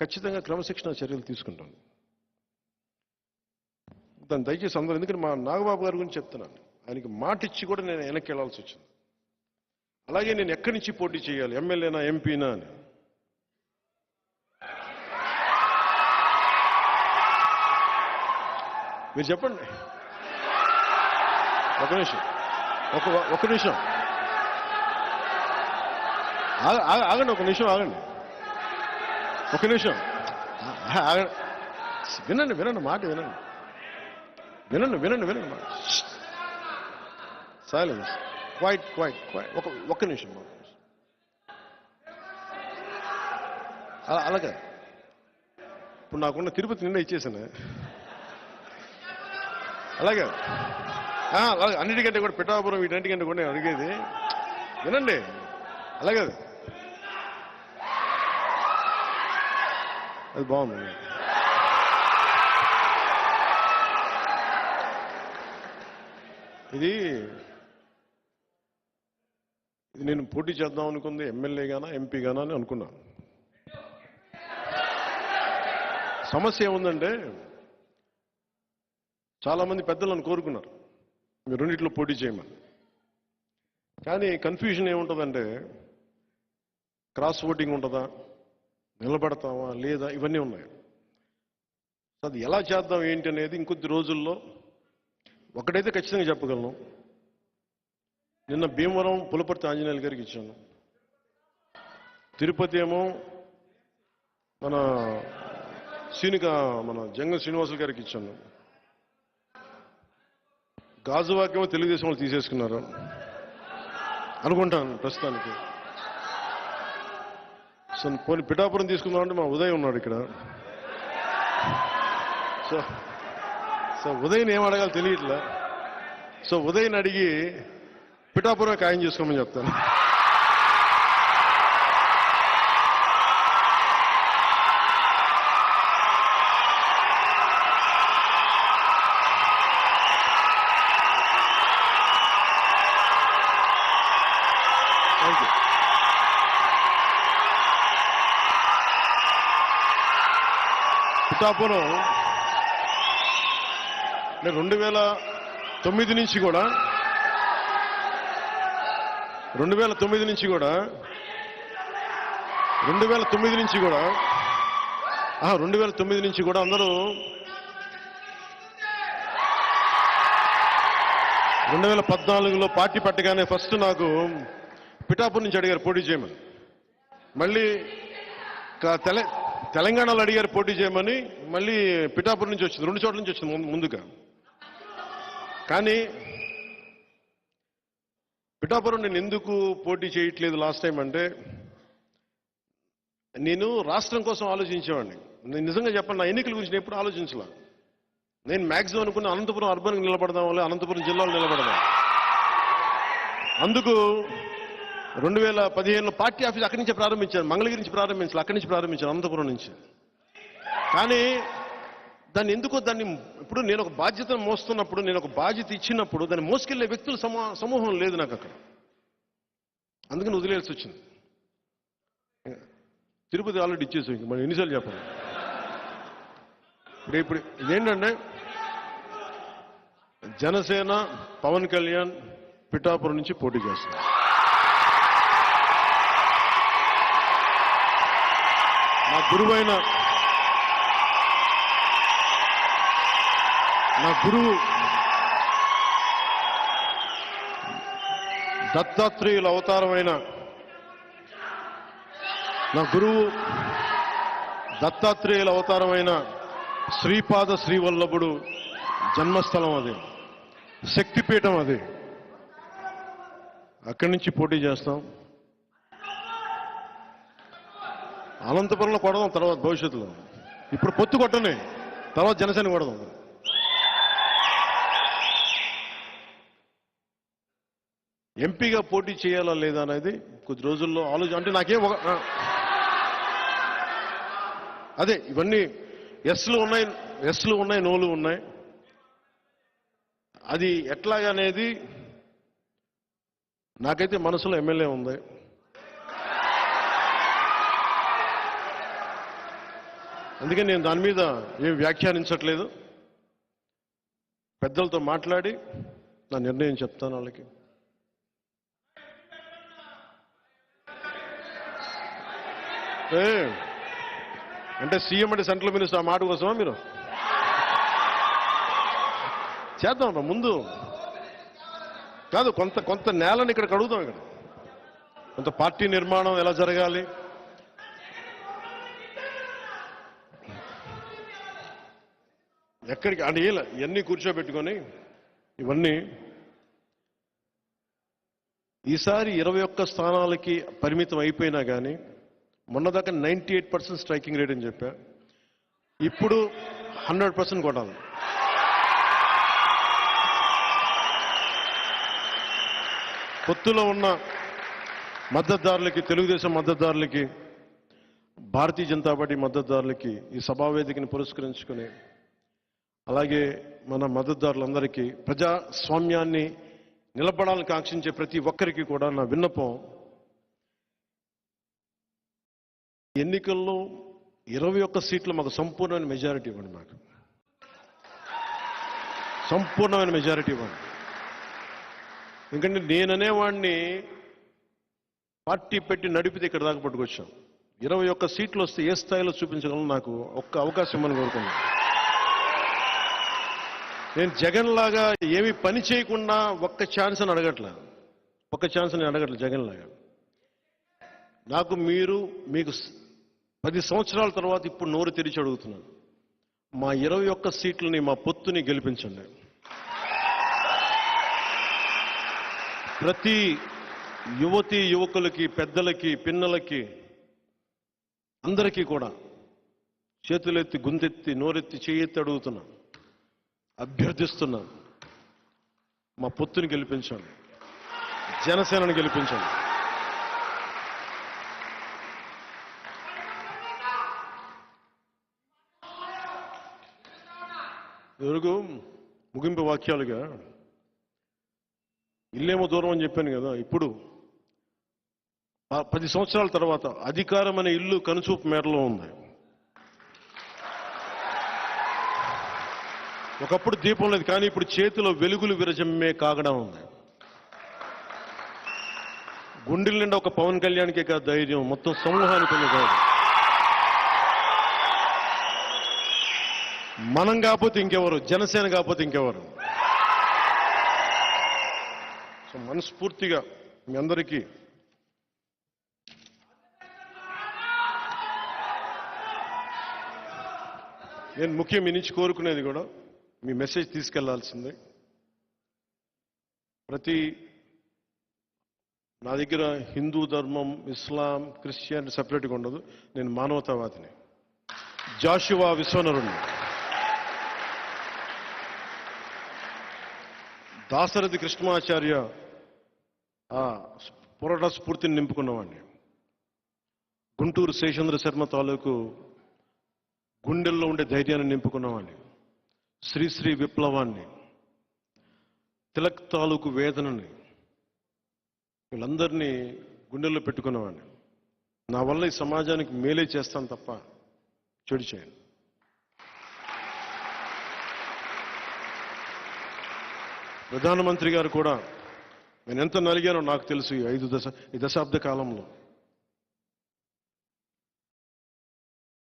ఖచ్చితంగా క్రమశిక్షణ చర్యలు తీసుకుంటాను దాన్ని దయచేసి అందరూ ఎందుకంటే మా నాగబాబు గారి గురించి చెప్తున్నాను. ఆయనకి మాట ఇచ్చి కూడా నేను వెనక్కి వెళ్ళాల్సి వచ్చింది. అలాగే నేను ఎక్కడి నుంచి పోటీ చేయాలి? ఎమ్మెల్యేనా ఎంపీనా అని. మీరు చెప్పండి. ఒక నిమిషం. ఒక ఒక నిమిషం. ఆగ- ఆగ- ఆగండి ఒక నిమిషం ఆగండి. ఒక నిమిషం. వినండి వినండి మాట వినండి. వినండి వినండి వినండి మాట. సైలెన్స్ క్వైట్ క్వైట్ క్వైట్ ఒక ఒక్క నిమిషం అలా అలాగే. ఇప్పుడు నాకున్న తిరుపతి నిన్న ఇచ్చేసాను. అలాగే. అలాగే. అన్నిటికంటే కూడా పిఠాపురం వీటన్నిటికంటే కూడా నేను అడిగేది. వినండి. అలాగే. అది. బాగుంది. ఇది ఇది నేను పోటీ చేద్దాం అనుకుంది ఎమ్మెల్యే గానా ఎంపీ గానా అని అనుకున్నాను సమస్య ఏముందంటే చాలా మంది పెద్దలను కోరుకున్నారు. మీరు రెండిట్లో పోటీ చేయమని. కానీ కన్ఫ్యూజన్ ఏముంటుందంటే క్రాస్ ఓటింగ్ ఉంటుందా? నిలబడతామా లేదా? ఇవన్నీ ఉన్నాయి. అది ఎలా చేద్దాం ఏంటి అనేది ఇంకొద్ది రోజుల్లో ఒకటైతే ఖచ్చితంగా చెప్పగలను. నిన్న భీమవరం పులపర్తి ఆంజనేయులు గారికి ఇచ్చాను. తిరుపతి ఏమో మన సీనిక మన జంగ శ్రీనివాసులు గారికి ఇచ్చాను. గాజువాకేమో తెలుగుదేశం వాళ్ళు తీసేసుకున్నారు. అనుకుంటాను ప్రస్తుతానికి. సో పోనీ పిఠాపురం తీసుకుందామంటే మా ఉదయ్ ఉన్నాడు ఇక్కడ. సో సో ఉదయ్ని ఏం అడగాలో తెలియట్లే? సో ఉదయ్ని అడిగి పిఠాపురం ఖాయం చేసుకోమని చెప్తాను. థ్యాంక్ యూ పిఠాపురం నేను రెండు వేల తొమ్మిది నుంచి కూడా రెండు వేల తొమ్మిది నుంచి కూడా రెండు వేల తొమ్మిది నుంచి కూడా రెండు వేల తొమ్మిది నుంచి కూడా అందరూ రెండు వేల పద్నాలుగులో పార్టీ పెట్టగానే ఫస్ట్ నాకు పిఠాపూర్ నుంచి అడిగారు పోటీ చేయమని. మళ్ళీ తెల తెలంగాణలో అడిగారు పోటీ చేయమని మళ్ళీ పిఠాపూర్ నుంచి వచ్చింది రెండు చోట్ల నుంచి వచ్చింది ముందుగా. కానీ పిఠాపురం నేను ఎందుకు పోటీ చేయట్లేదు లాస్ట్ టైం అంటే నేను రాష్ట్రం కోసం ఆలోచించేవాడిని. నేను నిజంగా చెప్పండి నా ఎన్నికల గురించి నేను ఎప్పుడు ఆలోచించలా? నేను మ్యాక్సిమం అనుకున్న అనంతపురం అర్బన్ నిలబడదాం వల్ల అనంతపురం జిల్లాలో నిలబడదాం అందుకు రెండు వేల పదిహేనులో పార్టీ ఆఫీస్ అక్కడి నుంచి ప్రారంభించాను మంగళగిరి నుంచి ప్రారంభించాను అక్కడి నుంచి ప్రారంభించాను అనంతపురం నుంచి. కానీ దాన్ని ఎందుకో దాన్ని ఇప్పుడు నేను ఒక బాధ్యతను మోస్తున్నప్పుడు నేను ఒక బాధ్యత ఇచ్చినప్పుడు దాన్ని మోసుకెళ్ళే వ్యక్తుల సమూహం లేదు నాకు అక్కడ. అందుకని వదిలేయాల్సి వచ్చింది. తిరుపతి ఆల్రెడీ ఇచ్చేసాం ఇంక మనం ఎన్నిసార్లు చెప్పాలి? ఇప్పుడు ఇప్పుడు ఇదేంటంటే జనసేన పవన్ కళ్యాణ్ పిఠాపురం నుంచి పోటీ చేస్తున్నారు. నా గురువైన నా గురువు దత్తాత్రేయుల అవతారమైన నా గురువు దత్తాత్రేయుల అవతారమైన శ్రీపాద శ్రీవల్లభుడు జన్మస్థలం అది. శక్తిపీఠం అది. అక్కడి నుంచి పోటీ చేస్తాం. అనంతపురంలో కొడదాం తర్వాత భవిష్యత్తులో. ఇప్పుడు పొత్తు కొట్టని తర్వాత జనసేన కొడదాం. ఎంపీగా పోటీ చేయాలా లేదా అనేది కొద్ది రోజుల్లో ఆలోచన. అంటే నాకేం ఒక అదే ఇవన్నీ ఎస్లు ఉన్నాయి ఎస్లు ఉన్నాయి నోలు ఉన్నాయి. అది ఎట్లాగనేది నాకైతే మనసులో ఎమ్మెల్యే ఉంది. అందుకని నేను దాని మీద ఏం వ్యాఖ్యానించట్లేదు. పెద్దలతో మాట్లాడి నా నిర్ణయం చెప్తాను వాళ్ళకి. ఏ, అంటే సీఎం అంటే సెంట్రల్ మినిస్టర్ ఆ మాట కోసమా మీరు? చేద్దాం ముందు. కాదు కొంత కొంత నేలను ఇక్కడ కడుగుతాం ఇక్కడ. కొంత పార్టీ నిర్మాణం ఎలా జరగాలి? ఎక్కడికి అంటే ఇలా ఇవన్నీ కూర్చోబెట్టుకొని ఇవన్నీ ఈసారి ఇరవై ఒక్క స్థానాలకి పరిమితం అయిపోయినా కానీ మొన్నదాకా ninety eight percent striking rate అని చెప్పా. ఇప్పుడు హండ్రెడ్ పర్సెంట్ కొట్టాలి. పొత్తులో ఉన్న మద్దతుదారులకి తెలుగుదేశం మద్దతుదారులకి భారతీయ జనతా పార్టీ మద్దతుదారులకి ఈ సభావేదికని పురస్కరించుకుని అలాగే మన మద్దతుదారులందరికీ ప్రజాస్వామ్యాన్ని నిలబడాలని కాంక్షించే ప్రతి ఒక్కరికి కూడా నా విన్నపం ఎన్నికల్లో ఇరవై ఒక్క సీట్లు మాకు సంపూర్ణమైన మెజారిటీ ఇవ్వండి మాకు. సంపూర్ణమైన మెజారిటీ ఇవ్వండి. ఎందుకంటే నేననేవాడిని పార్టీ పెట్టి నడిపితే ఇక్కడ దాకా పట్టుకొచ్చాం. ఇరవై ఒక్క సీట్లు వస్తే ఏ స్థాయిలో చూపించగలను నాకు ఒక్క అవకాశం ఇమ్మని కోరుకున్నాను నేను జగన్ లాగా ఏమి పని చేయకుండా ఒక్క ఛాన్స్ అని అడగట్లే? ఒక్క ఛాన్స్ నేను అడగట్లేదు జగన్ లాగా? నాకు మీరు మీకు పది సంవత్సరాల తర్వాత ఇప్పుడు నోరు తెరిచి అడుగుతున్నాను. మా ఇరవై ఒక్క సీట్లని మా పొత్తుని గెలిపించండి. ప్రతి యువతి యువకులకి పెద్దలకి పిన్నలకి అందరికీ కూడా చేతులెత్తి గుంతెత్తి నోరెత్తి చేయెత్తి అడుగుతున్నా. అభ్యర్థిస్తున్నాను. మా పొత్తుని గెలిపించండి జనసేనను గెలిపించండి ఎరుగు ముగింపు వాక్యాలుగా ఇల్లేమో దూరం అని చెప్పాను కదా ఇప్పుడు పది సంవత్సరాల తర్వాత అధికారం అనే ఇల్లు కనుచూపు మేడలో ఉంది. ఒకప్పుడు దీపం లేదు కానీ ఇప్పుడు చేతిలో వెలుగులు విరజమ్మే కాగడం ఉంది. గుండెల నిండా ఒక పవన్ కళ్యాణ్కే కాదు ధైర్యం. మొత్తం సమూహానికి ఉంది మనం కాకపోతే ఇంకెవరు? జనసేన కాకపోతే ఇంకెవరు? సో మనస్ఫూర్తిగా మీ అందరికీ నేను ముఖ్యం మీ నుంచి కోరుకునేది కూడా మీ మెసేజ్ తీసుకెళ్ళాల్సిందే. ప్రతి నా దగ్గర హిందూ ధర్మం ఇస్లాం క్రిస్టియన్ సపరేట్గా ఉండదు. నేను మానవతావాదిని. జాషువా విశ్వనరుణ్ణి. దాశరథి కృష్ణమాచార్య ఆ పోరాట స్ఫూర్తిని నింపుకున్నవాడిని గుంటూరు శేషేంద్ర శర్మ తాలూకు గుండెల్లో ఉండే ధైర్యాన్ని నింపుకున్నవాడిని శ్రీశ్రీ విప్లవాన్ని తిలక్ తాలూకు వేదనని వీళ్ళందరినీ గుండెల్లో పెట్టుకునేవాడిని నా వల్ల ఈ సమాజానికి మేలే చేస్తాను తప్ప చెడు చేయను. ప్రధానమంత్రి గారు కూడా నేను ఎంత నలిగానో నాకు తెలుసు ఈ ఐదు దశ ఈ దశాబ్ద కాలంలో.